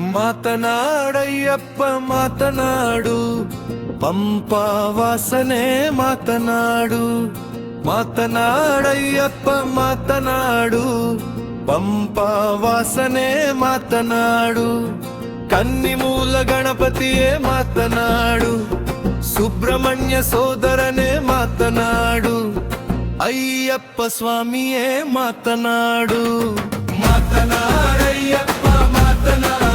మాతనాడయ్యప్ప మాతనాడు. పంపా వాసనే మాతనాడు. మాతనాడయ్యప్ప మాతనాడు. పంపా వాసనే మాతనాడు. కన్నిమూల గణపతియే మాతనాడు. సుబ్రహ్మణ్య సోదరనే మాతనాడు. అయ్యప్ప స్వామియే మాతనాడు. మాతనాడయ్యప్ప మాతనాడు.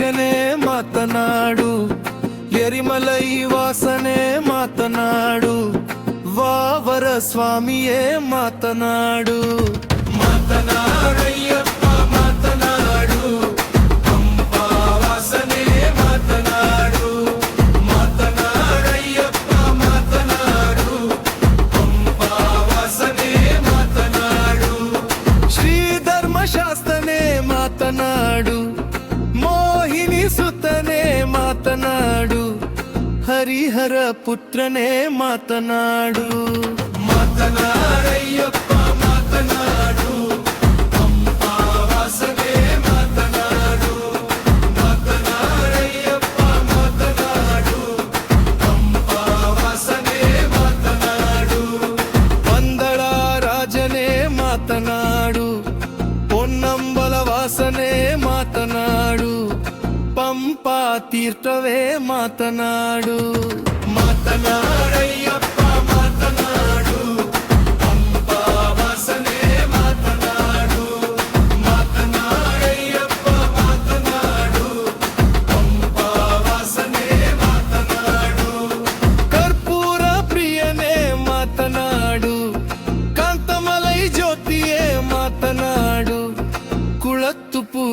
భాషనే మాతనాడు. ఎరిమలై వాసనే మాతనాడు. వావర స్వామియే మాతనాడు. మాతనాడయ్యప్ప హరిహర పుత్రనే మాతనాడు. మాతనాడు. పొన్నంబల వాసనే మాతనాడు. పంపా తీర్థవే మాతనాడు. మాతనాడు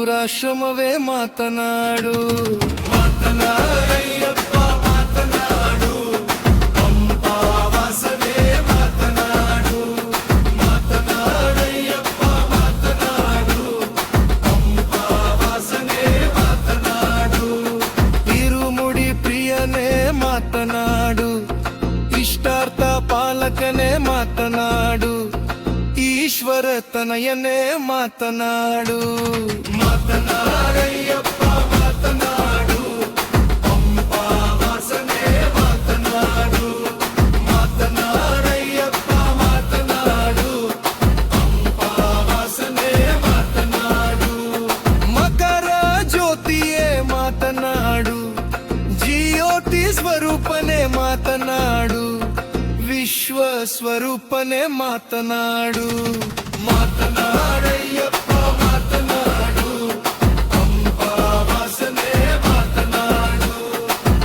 రాష్ట్రమవే మాతనాడు. మాతనాడు. ఇష్టార్థ పాలకనే మాతనాడు. ఈశ్వర తనయనే మాతనాడు. మాతనాడు. పంపా స్వరూపనే మాతనాడు. విశ్వస్వరూపనే మాతనాడు. మాతనాడయ్యో